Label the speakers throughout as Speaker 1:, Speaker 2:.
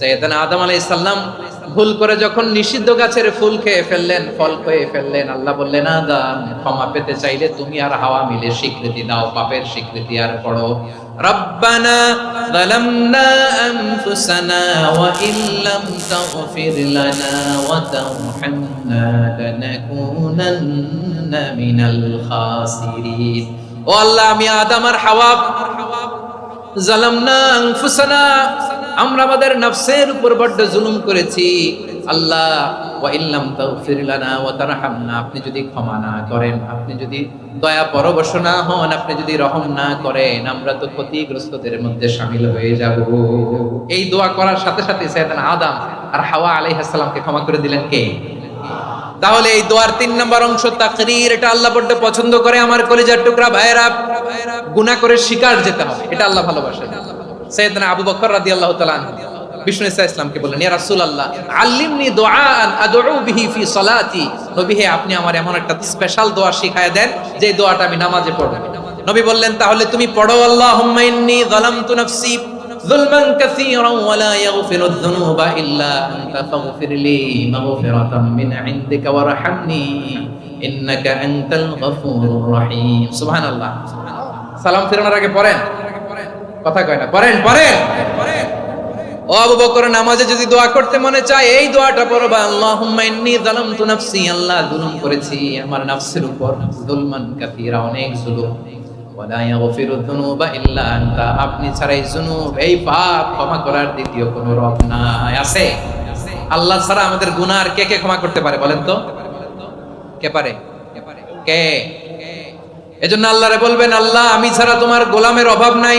Speaker 1: সৈয়দান আদম আলাই ইসাল্লাম ভুল করে যখন নিষিদ্ধ গাছের ফুল খেয়ে ফেললেন, ফল খেয়ে ফেললেন, আল্লাহ বললেন আদাম ক্ষমা পেতে চাইলে তুমি আর হাওয়া মিলে স্বীকৃতি দাও, পাপের স্বীকৃতি আর পড়ো। রব্বানা যালামনা আনফুসানা ওয়া ইল্লাম তাগফির লানা ওয়া তারহামনা লানাকুনান্না মিনাল খাসিরিন। ও আল্লাহ, আমি আদম আর হাওয়া যালামনা আনফুসানা আমরা আমাদের নফসের উপর বড্ড জুলুম করেছি। আল্লাহ আপনি যদি ক্ষমা না করেন, আপনি যদি দয়া পরবশ না হন, আপনি যদি রহম না করেন, আমরা তো ক্ষতিগ্রস্তদের মধ্যে শামিল হয়ে যাব। এই দোয়া করার সাথে সাথে সাইয়েদানা আদম আর হাওয়া আলাইহিস সালামকে ক্ষমা করে দিলেন কে? তাহলে এই দোয়ার তিন নম্বর অংশ তাকরীর, এটা আল্লাহ বড্ড পছন্দ করে। আমার কলিজার টুকরা ভাইয়েরা, গুনাহ করে শিকার যেতে হবে। এটা আল্লাহ ভালোবাসেন। সৈয়দনা আবু বকর রাদি তাআলা তালান বিষ্ণু ঈসা ইসলামকে বললেন, ইয়া রাসূলুল্লাহ, আল্লিমনি দোয়ান আদউ বিহি ফি সলাতি। নবী হে, আপনি আমার এমন একটা স্পেশাল দোয়া শেখায় দেন যে দোয়াটা আমি নামাজে পড়ব। নবী বললেন, তাহলে তুমি পড়ো, আল্লাহুম্মা ইন্নী যালামতু নাফসি যুলমান কাসীরা ওয়া লা ইয়াগফিরু যুনুবা ইল্লা আনতা ফাগফিরলি মাগফিরাতাম মিন ইনদিকা ওয়া ওয়ারহামনি ইন্নাকা আনতাল গফুরুর রহিম। সুবহানাল্লাহ। সালাম ফেরানোর আগে পড়েন। কথা কয় না, পড়েন পড়েন। নামাজে যদি দোয়া করতে মনে চায়, এই দোয়াটা আল্লাহ করেছি, আমার অনেক আপনি এই পাপ ক্ষমা করার দ্বিতীয় কোনো রব নাই, আছে? আল্লাহ ছাড়া আমাদের গুনাহ আর কে কে ক্ষমা করতে পারে বলেন তো? কে পারে? কে? এজন্য আল্লাহরে বলবেন, আল্লাহ, আমি ছাড়া তোমার গোলামের অভাব নাই।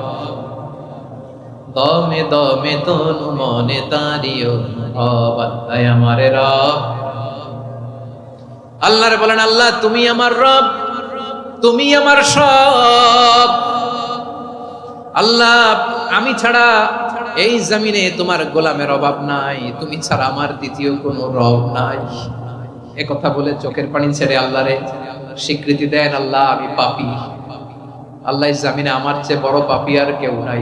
Speaker 1: দমে দমে তনু মনে তারিও আল্লাহ আমারে রব। আল্লাহরে বলেন, আল্লাহ, তুমি আমার রব, তুমি আমার সব। আল্লাহ, আমি ছাড়া এই জমিনে তোমার গোলামের অভাব নাই, তুমি ছাড়া আমার দ্বিতীয় কোনো রব নাই। এ কথা বলে চোখের পানি ছেড়ে আল্লাহরে স্বীকৃতি দেন, আল্লাহ, আমি পাপি। আল্লাহ জামিনে আমার চেয়ে বড় পাপি আর কেউ নাই।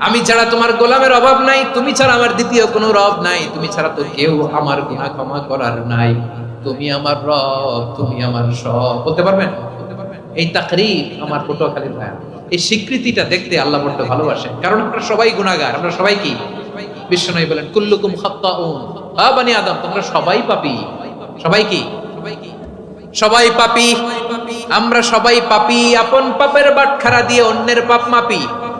Speaker 1: আমি ছাড়া তোমার গোলামের অভাব নাই, তুমি ছাড়া আমার দ্বিতীয় কোনো রব নাই, তুমি ছাড়া তো কেউ আমার গুনাহ ক্ষমা করার নাই। তুমি আমার রব, তুমি আমার সব। বলতে পারবেন? এই তাকরির আমার পটুয়াখালীর ভাইয়া। এই স্বীকৃতিটা দেখতে আল্লাহ বড্ড ভালোবাসেন। কারণ আমরা সবাই গুনাহগার, আমরা সবাই কি? বিশ্বনবী বলেন, কুল্লুকুম খাত্তাউন। আ বানি আদম, তোমরা সবাই পাপি। সবাই কি? সবাই পাপি। আমরা সবাই পাপি, আপন পাপের বাটখারা দিয়ে অন্যের পাপ মাপি।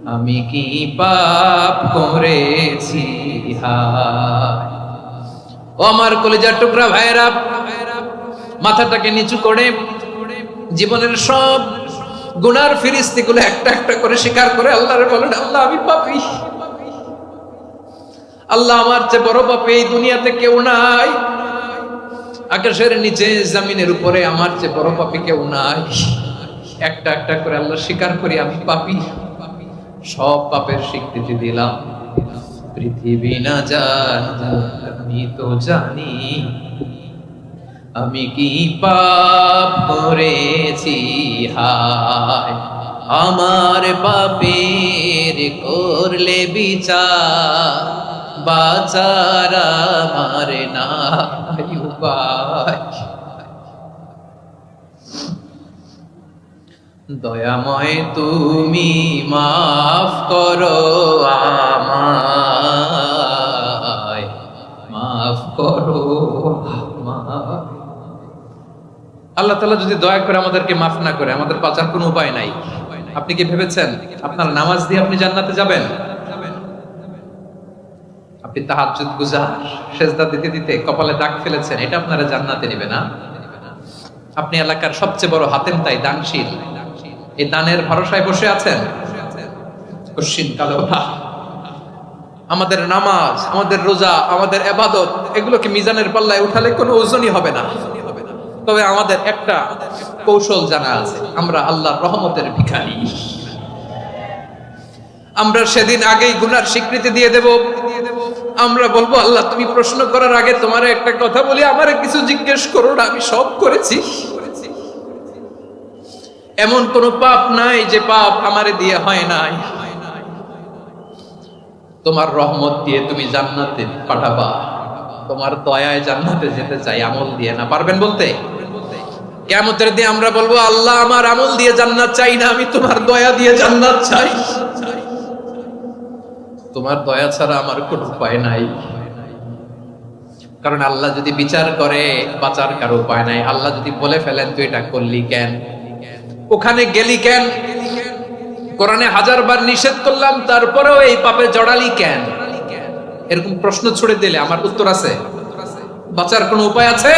Speaker 1: আমি কি পাপ করেছি? ও আমার কলেজার টুকরা ভাইয়েরা, মাথাটাকে নিচু করে জীবনের সব গুনার ফিরিস্তি গুলো একটা একটা করে স্বীকার করে আল্লাহরে বলেন, আল্লাহ, আমি পাপি। আল্লাহ আমার চেয়ে বড় পাপি এই দুনিয়াতে কেউ নাই। আকাশের নিচে জামিনের উপরে আমার চেয়ে বড় পাপি কেউ নাই। একটা একটা করে আল্লাহ স্বীকার করি, আমি পাপি। সব পাপের স্বীকৃতি দিলাম। পৃথিবী না জান আমি তো জানি। আমি কি পাপ করেছি? হায়, আমার পাপের করলে বিচার, বাচার আমার নাই উপায়। দয়াময় তুমি মাফ করো আমায়। মাফ করো আল্লাহ তাআলা যদি দয়া করে আমাদেরকে মাফ না করে, আমাদের বাঁচার কোনো উপায় নাই। আপনি কি ভেবেছেন আপনার নামাজ দিয়ে আপনি জান্নাতে যাবেন? আপনি তাহাজ্জুদ, গুজার, সেজদা দিতে দিতে কপালে দাগ ফেলেছেন, এটা আপনারা জান্নাতে নেবে না? আপনি এলাকার সবচেয়ে বড় হাতেম তাই দানশীল। এই দানের ভরসায় বসে আছেন? আমাদের নামাজ, আমাদের রোজা, আমাদের এবাদত এগুলোকে মিজানের পাল্লায় উঠালে কোনো ওজনই হবে না। তবে আমাদের একটা কৌশল জানা আছে, আমরা আল্লাহর রহমতের ভিখারি। আমরা সেদিন আগেই গুনার স্বীকৃতি দিয়ে দেব। আমরা বলব, আল্লাহ, তুমি প্রশ্ন করার আগে তোমার একটা কথা বলি, আমারে কিছু জিজ্ঞেস করো না, আমি সব করেছি। এমন কোন পাপ নাই যে পাপ আমারে দিয়ে হয় নাই। তোমার রহমত দিয়ে তুমি জান্নাতে পাঠাবা। তোমার দয়ায় জান্নাতে যেতে চাই, আমল দিয়ে না। পারবেন বলতে? কেমতের দিয়ে আমরা বলব, আল্লাহ আমার আমল দিয়ে জান্নাত চাই না, আমি তোমার দয়া দিয়ে জান্নাত চাই। তোমার দয়া ছাড়া আমার কোনো উপায় নাই। কারণ আল্লাহ যদি বিচার করে, বাঁচার কারও উপায় নাই। আল্লাহ যদি বলে ফেলেন, তুই এটা করলি কেন? ওখানে গেলি কেন? কোরআনে হাজার বার নিষেধ করলাম, তারপরেও এই পাপে জড়ালি কেন? এরকম প্রশ্ন ছুড়ে দিলে আমার উত্তর আছে। বাঁচার কোনো উপায় আছে?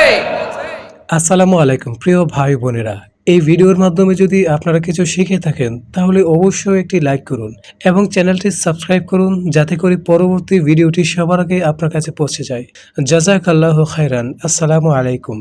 Speaker 2: আসসালামু আলাইকুম, প্রিয় ভাই বোনেরা। এই ভিডিওর মাধ্যমে যদি আপনারা কিছু শিখে থাকেন, তাহলে অবশ্যই একটি লাইক করুন এবং চ্যানেলটি সাবস্ক্রাইব করুন, যাতে করে পরবর্তী ভিডিওটি সবার আগে আপনার কাছে পৌঁছে যায়। জাজাক আল্লাহ খাইরান আসসালামু আলাইকুম।